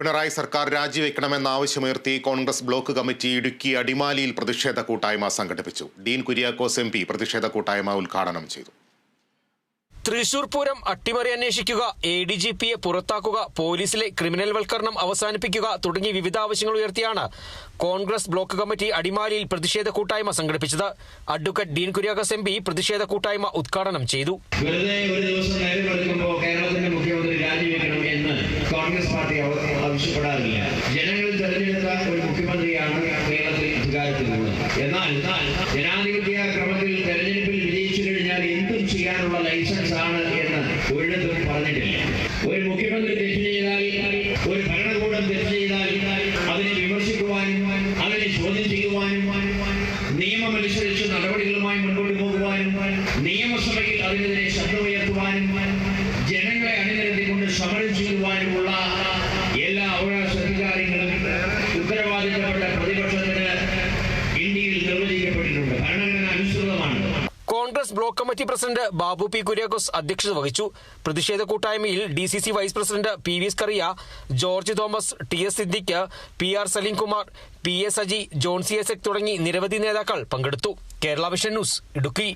പിണറായി സർക്കാർ രാജിവെക്കണമെന്ന ആവശ്യമുയർത്തി കോൺഗ്രസ് ബ്ലോക്ക് കമ്മിറ്റി ഇടുക്കി അടിമാലിയിൽ പ്രതിഷേധ കൂട്ടായ്മ സംഘടിപ്പിച്ചു. ഡീൻ കുര്യാക്കോസ് എം പി പ്രതിഷേധ കൂട്ടായ്മ ഉദ്ഘാടനം ചെയ്തു. തൃശൂർ പൂരം അട്ടിമറി അന്വേഷിക്കുക എ ഡി ജി പിയെ പുറത്താക്കുക പോലീസിലെ ക്രിമിനൽ വൽക്കരണം അവസാനിപ്പിക്കുക തുടങ്ങി വിവിധ ആവശ്യങ്ങൾ ഉയർത്തിയാണ് കോൺഗ്രസ് ബ്ലോക്ക് കമ്മിറ്റി അടിമാലിയിൽ പ്രതിഷേധ കൂട്ടായ്മ സംഘടിപ്പിച്ചത്. Advocate Dean Kuriakose M P പ്രതിഷേധ കൂട്ടായ്മ ഉദ്ഘാടനം ചെയ്തു. കോൺഗ്രസ് പാർട്ടി ആവ- ആവശ്യപ്പെടാറില്ല ജനങ്ങൾ തെരഞ്ഞെടുത്ത ഒരു മുഖ്യമന്ത്രിയാണ് കേരളത്തിൽ അധികാരത്തിലുള്ളത് എന്നാൽ ജനാധിപത്യ ക്രമത്തിൽ തെരഞ്ഞെടുപ്പിൽ വിജയിച്ചു കഴിഞ്ഞാൽ എന്തും ചെയ്യാനുള്ള ലൈസൻസ് ആണ് എന്ന് ഒരിടത്തും പറഞ്ഞിട്ടില്ല. ഒരു മുഖ്യമന്ത്രി തെറ്റ് ചെയ്താൽ ഒരു ഭരണകൂടം തെറ്റ് ചെയ്താൽ അതിനെ വിമർശിക്കുവാനും അതിനെ ചോദ്യം ചെയ്യുവാനും നിയമമനുസരിച്ച് നടപടികളുമായി മുന്നോട്ട് പോകുവാനും നിയമസഭയിൽ അതിനെതിരെ ശബ്ദമുയർത്തുവാനും സമരം ചെയ്യുവാനുമുള്ള എല്ലാ അവകാശ അധികാരികളും ഉത്തരവാദിത്തപ്പെട്ട പ്രതിപക്ഷത്തിന് ഇന്ത്യയിൽ നിർവചിക്കപ്പെട്ടിട്ടുണ്ട്. ഭരണഘടന അനുസൃതമാണ്. Congress block committee president Babu P Kuriakose അധ്യക്ഷത വഹിച്ചു. പ്രതിഷേധ കൂട്ടായ്മയിൽ D C C vice president P V Scaria George Thomas T S Siddique P R Salimkumar P S Aji John C S തുടങ്ങി നിരവധി നേതാക്കൾ പങ്കെടുത്തു. Kerala vision news Idukki.